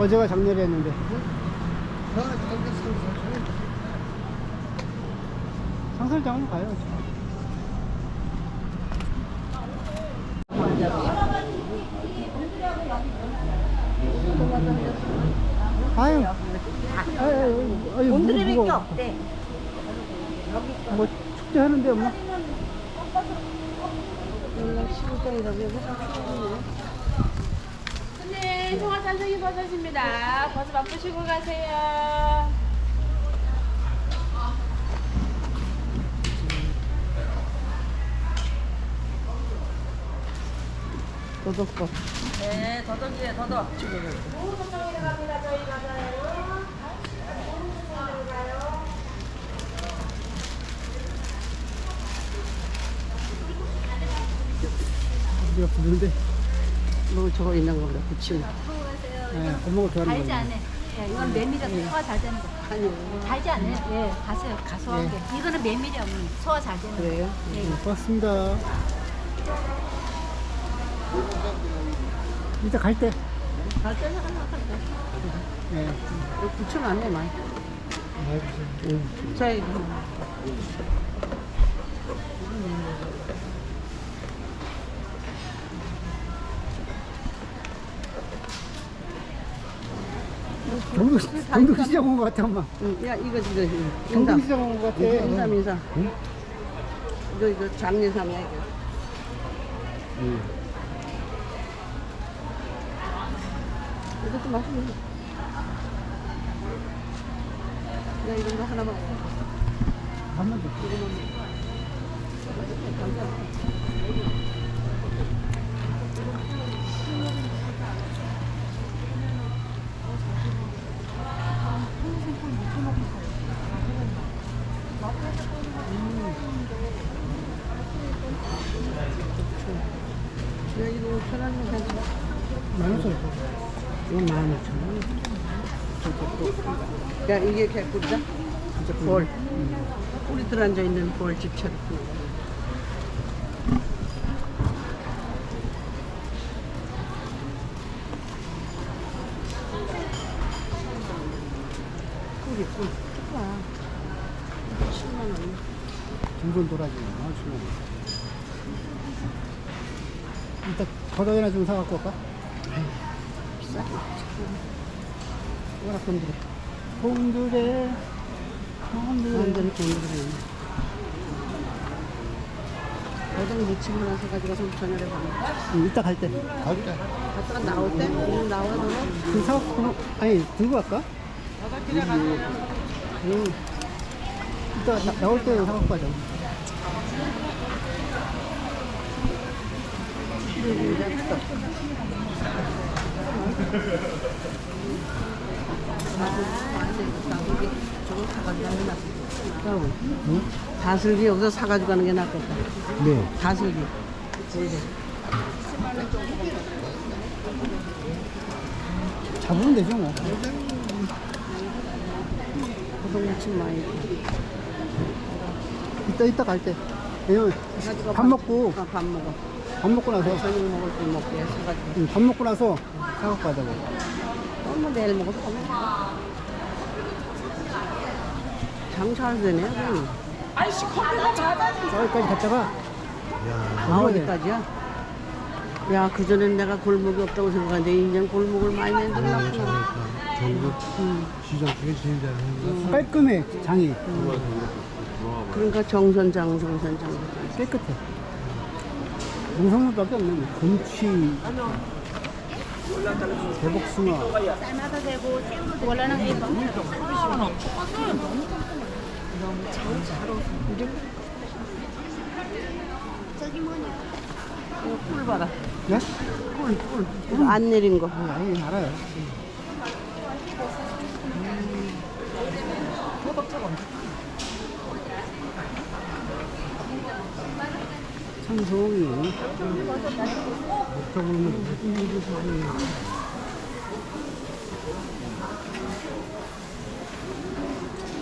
어제가 장렬했는데. 너 저기 상설 상설장은 가요. 아유. 아유, 아유, 오늘의 뭐, 밖에 뭐, 없대. 뭐 축제하는데 엄마? 연락 시골장이라고 해서 손님, 송화 산성이 버섯입니다. 버섯 맛보시고 가세요. 도덕법. 네, 더덕이에요, 더덕. 우리가 부르는데, 뭐 저거 있는 거보다 붙이면. 예, 겁먹을 좋아하는 달지 거예요. 않아요. 예, 이건 메밀이라고 소화 잘 되는 거. 아니요. 달지 않아요. 예, 가세요. 가소한 게. 이거는 메밀이 없는 소화 잘 되는 거. 그래요? 예. 네, 고맙습니다. 이따 갈 때. 갈 때는 하나 갈 때. 예. 이거 붙이면 안 돼, 많이. 응. 자, 이거. 경북, 경북 시장 온 것 같아, 엄마. 응, 야, 이거, 이거, 이거. 인삼. 경북시장 온 것 같아. 인삼, 인삼. 이거, 이거 장례삼이야, 이거. 이것도 맛있네. 야, 이런 거 하나 먹어. 한번 더. 야, 이거 5천 원이면 괜찮아. 만 원짜리. 이건 만 오천 원. 야, 이게 개꿀이다? 볼. 꿀이 들어앉아 있는 볼 집처럼. 꿀이 꿀. 좋아. 7만 원. 중손 도라지. 아, 주면. 이따 겉어이나 좀 사갖고 올까? 비싸게. 워낙. 곤드레. 곤드레. 완전히 공들어 있네. 어떤 무침을 하나 사가지고 좀 저녁에 가면. 응, 이따 갈 때. 갔다가 나올 때? 오늘 나와, 너는? 그 사갖고, 아니, 들고 갈까? 응. 이따 나, 나올 때 사갖고 가자. 다슬기 여기서 사가지고 가는 게 낫겠다. 네. 다슬기. 잡으면 되죠, 뭐. 고동무침 많이. 이따, 이따 갈 때. 왜냐면, 사가지고 밥 먹고, 어, 밥 먹어. 밥 먹고 나서, 저녁 먹을 때 먹게 사가지고. 응, 밥 먹고 나서 사갖고 가자고. 또뭐 내일 먹어도 돼. 장잘 되네. 그럼. 저기까지 갔다가, 아, 어디까지야? 야, 그전엔 내가 골목이 없다고 생각하는데, 이제 골목을 많이 만들었구나. 전국 시장 중에 제일 잘하는 깔끔해, 장이. 그러니까 정선장, 정선장. 깨끗해. 농산물밖에 없네. 곰치, 대복숭아. 삶아도 되고, 생도 원래는 이거. 꿀 봐라. 네? 꿀, 꿀. 꿀안 내린 거. 아, 아니, 알아요.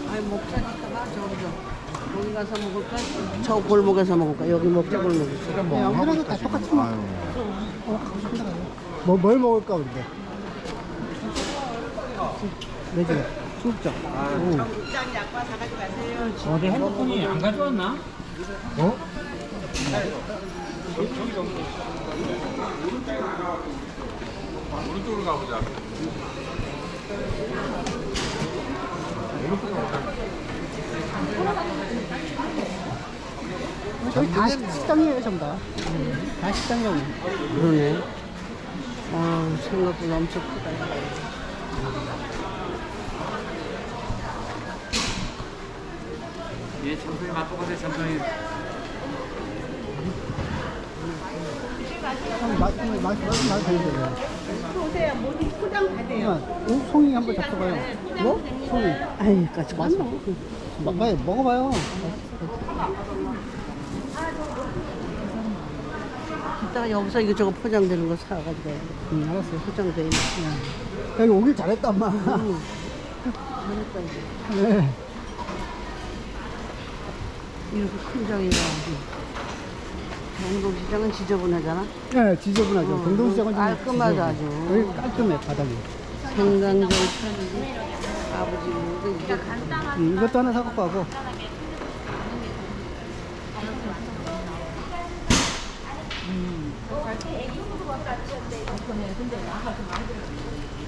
다음에 먹자 저기서 거기 가서 먹을까? 저 골목에서 먹을까? 여기 먹자 골목 있어. 네, 아무데나도 다 똑같이 먹. 어, 가고 싶더라고요. 뭐, 뭘 먹을까 우리데? 매주 중국장. 어, 내 핸드폰이 안 가져왔나? 어? 저희 다 식- 식당이에요, 전부 다. 다 식당이라고. 그러네. 아 생각보다 엄청 크다. 얘 청소기 맛보고서 청 소기 참, 맛, 맛, 맛, 맛 되는데. 오세요. 뭐지? 포장 받아요. 어? 송이 한번 잡숴봐요. 뭐? 송이. 아이 맞아. 마, 빨리 먹어봐요. 이따가 여기서 이거저거 포장되는 거 사가지고. 응, 알았어요. 포장돼 있는. 여기 오길 잘했다, 엄마. 응. 네. 이렇게 큰 장이라. 경동시장은 지저분하잖아. 네, 지저분하죠. 어, 동동시장은 좀 깔끔하죠. 아주. 여기 깔끔해, 바닥이. 생강정 편이고 아버지 뭐 이게 음, 이것도 하나 사갖고 가고.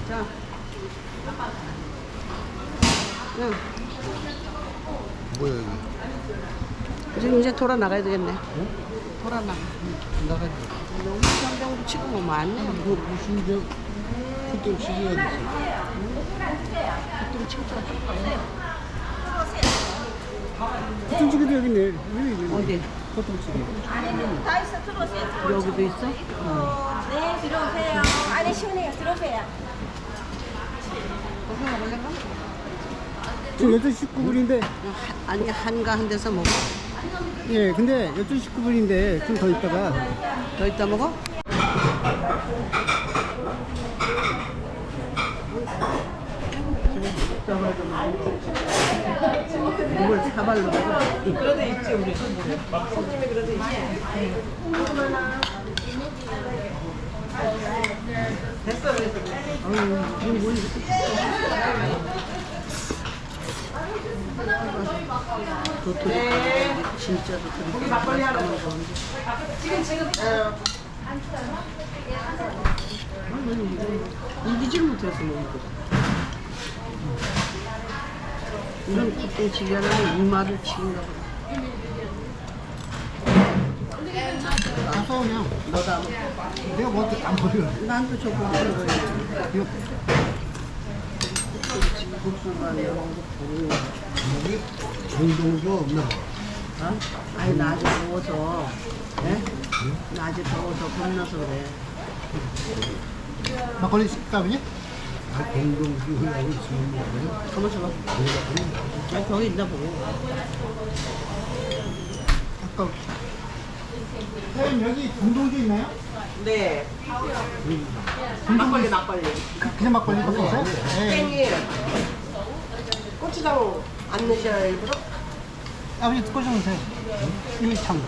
자. 응. 뭐야 여기? 지금 이제 돌아 나가야 되겠네. 돌아 나가. 나가지. 너무 성경 치고 뭐 많네. 그 무슨 저 그때 시기가 됐어. 호통치기도 여기 있네. 여기 있네. 어디? 호통치기. 여기도 있어? 네, 들어오세요. 안에 시원해요. 들어오세요. 지금 12시 19분인데, 아니 한가한 데서 먹어. 예, 근데 12시 19분인데 좀 더 있다가 더 이따 먹어? 이걸 사발로 먹어? 그러다 있지 우리 손님이 그러다 있지 됐어 됐어 아유 이거 뭐 도토리 진짜 도토리 고기 막걸리 하나 지금 지금 이기질 못해서 먹는 거 이런 국동치기 하려면 이마를 치는가 보다 다 싸우면 너도 안 내가 뭐안 버려. 난또 저거 거야 이거 국수가 이런 거 보고 여기 정동도 없나? 어? 아니 낮에 더워서 예? 낮에 더워서 겁나서 그래 막걸리 식감이냐? 아 동동도 하고 지금 뭐야? 가만 있어봐 아 거기 있나 보고 아까. 사장님, 여기 동동주 있나요? 네, 막걸리, 막걸리. 그냥 막걸리 바꿔서? 네. 땡이 고추장 안 넣으셔요 일부러? 아버지 듣고 좀 오세요. 이미 참.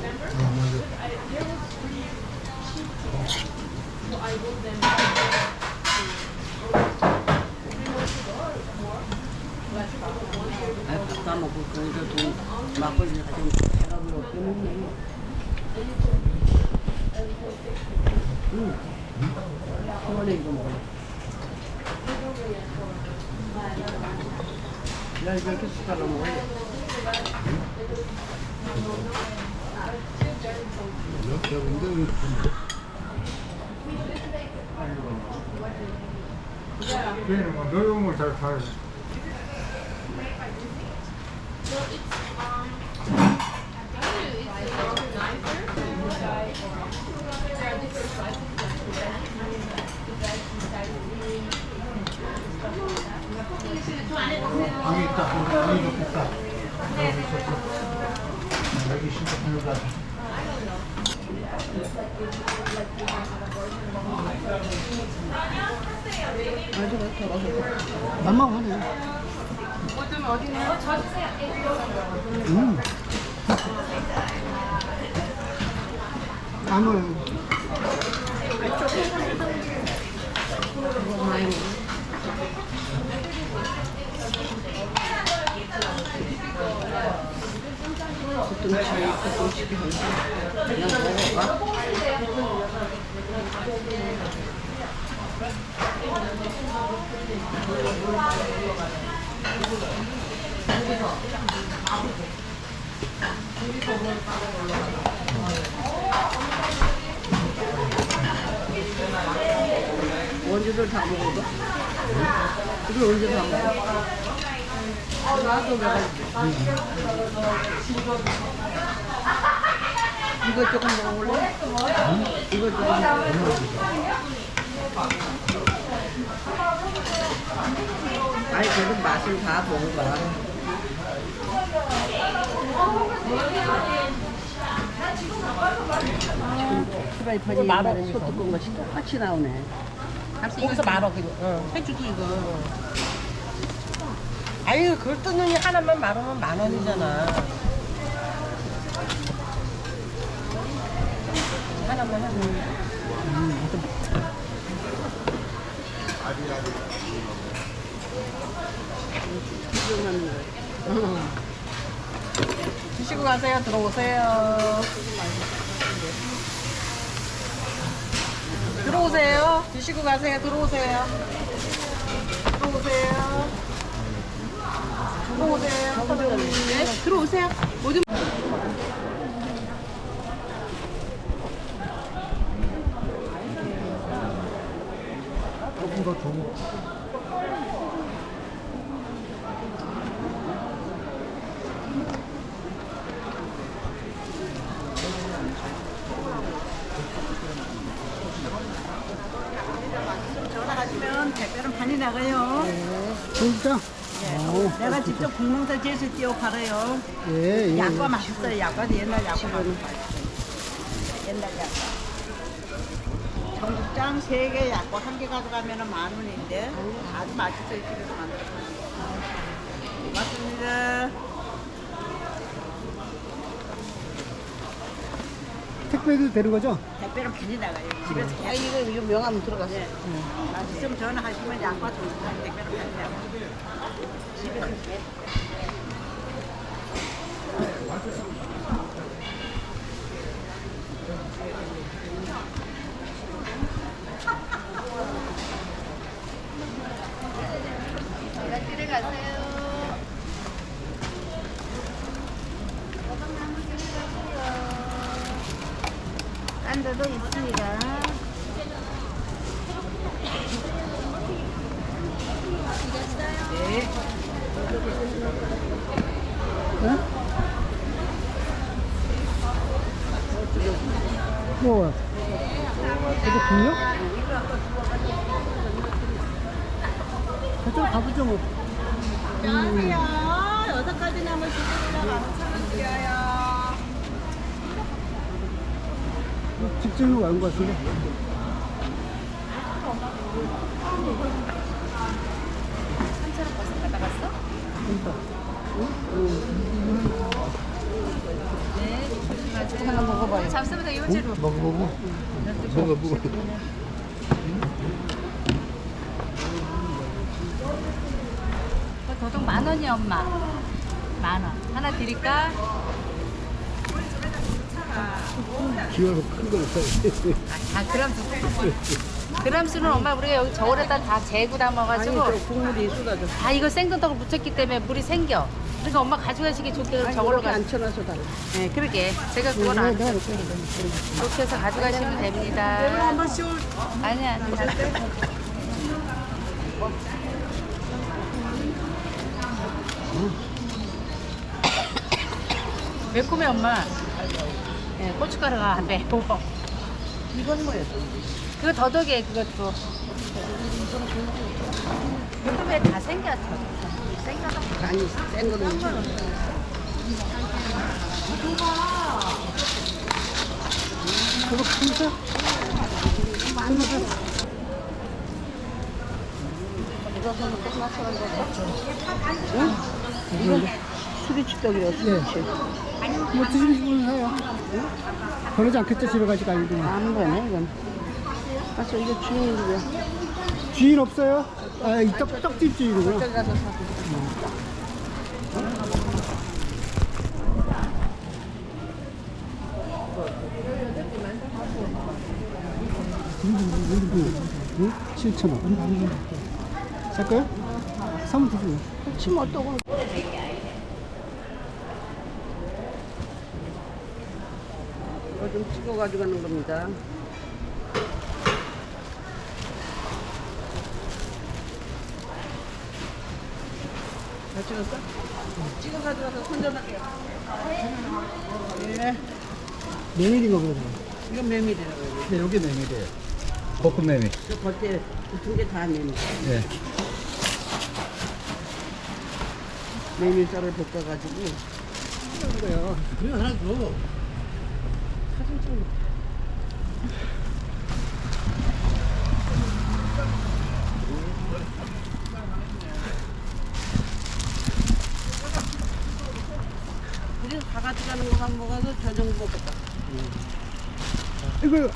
아안 먹고 거기서 돈 막걸리 가지고 배가 불러 그거는 이거 먹어 야 이거 이렇게 숟갈로 먹어 이렇게 하는데 왜 노용을 잘 잘. 방 여기서 먹을까? 언제들 다 먹어도? 이걸 언제 다 먹어? 나도 내가 이거 조금 먹어볼래? 이거 조금 아니 그래도 맛을 다 먹어봐 프라이팬이 옛날에 소뚜껑 것이 똑같이 나오네 거기서 만원 그냥. 응. 해주도 이거. 아유, 그걸 뜯느니 하나만 만 원은 만 원이잖아. 하나만 하면. 드시고 가세요. 들어오세요. 들어오세요. 드시고 가세요. 들어오세요. 들어오세요. 들어오세요. 네, 들어오세요. 모든 조금 더 줘. 전화하시면 택배는 많이 나가요. 진짜? 어, 내가 직접 공농사 지에서 띄워 팔아요. 예, 예. 약과 맛있어요. 약과도 옛날 약과 맛있어요. 옛날 약과. 전국장 세 개 약과 한 개 가져가면 만 원인데 아주 맛있어요. 집에서 만들어 고맙습니다. 택배도 되는 거죠? 택배는 많이 나가요. 집에서 아 계속. 이거 이거 명함 들어갔어 네. 맛있으면 전화하시면 약과 전국장 택배는 많이 나가요. 집에서 계속. 딴 데도 있습니다. 뭐? 이거 분요? 저쪽 가보죠 뭐. 안녕하세요. 여섯 가지 나물 주시면 만천 드려요. 직진으로 가는 것 같은데. 하나 먹어봐요 잡수면서 요지로. 먹어보고. 먹어보고. 도둑 만 원이야 엄마. 만 원. 하나 드릴까? 기어서 큰걸 사야 아 그럼 두- 그람 수는 엄마 우리가 여기 저울에다 다 재고 아니 담아가지고 저 국물이 쏟아져 다 이거 생돈떡을 묻혔기 때문에 물이 생겨. 그러니까 엄마 가져가시기 좋게 아니 저걸로 가. 앉혀놔서 달라 네, 그러게. 제가 그걸 안 이렇게 해서 가져가시면 됩니다. 한 번씩 아니야. 괜찮아. 매콤해 엄마. 네, 고춧가루가 안 매워. 이건 뭐예요? 그거 더덕이에요 그것도. 요즘에 다 생겼어. 아니 센 거는 그거 큰데? 이거서는 끝났어 이거 응? 수리치떡이요, 예. 수리치. 뭐 드시고 싶으면 사요. 그러지 않겠죠, 집에 가지고 알고. 아무 거네, 이건. 가서 이거 주인이고요. 주인 없어요? 아, 이 떡, 떡집 주인이구나. 저기 가서 사고. 응? 7,000원. 살까요? 사면 되지. 그렇지, 뭐, 또. 그럼. 이거 좀 찍어 가지고 가는 겁니다. 찍었어? 찍어 가져가서 손절할게요. 네, 메밀인가 보다. 이건 메밀이라고 해요. 네, 여기 메밀이에요. 볶음 메밀. 저 겉에 붙은 게다 메밀. 네. 메밀쌀을 볶아가지고 그래, 하나 줘. 사진 찍어. 거만 먹어도 저 정도 먹겠다. 이거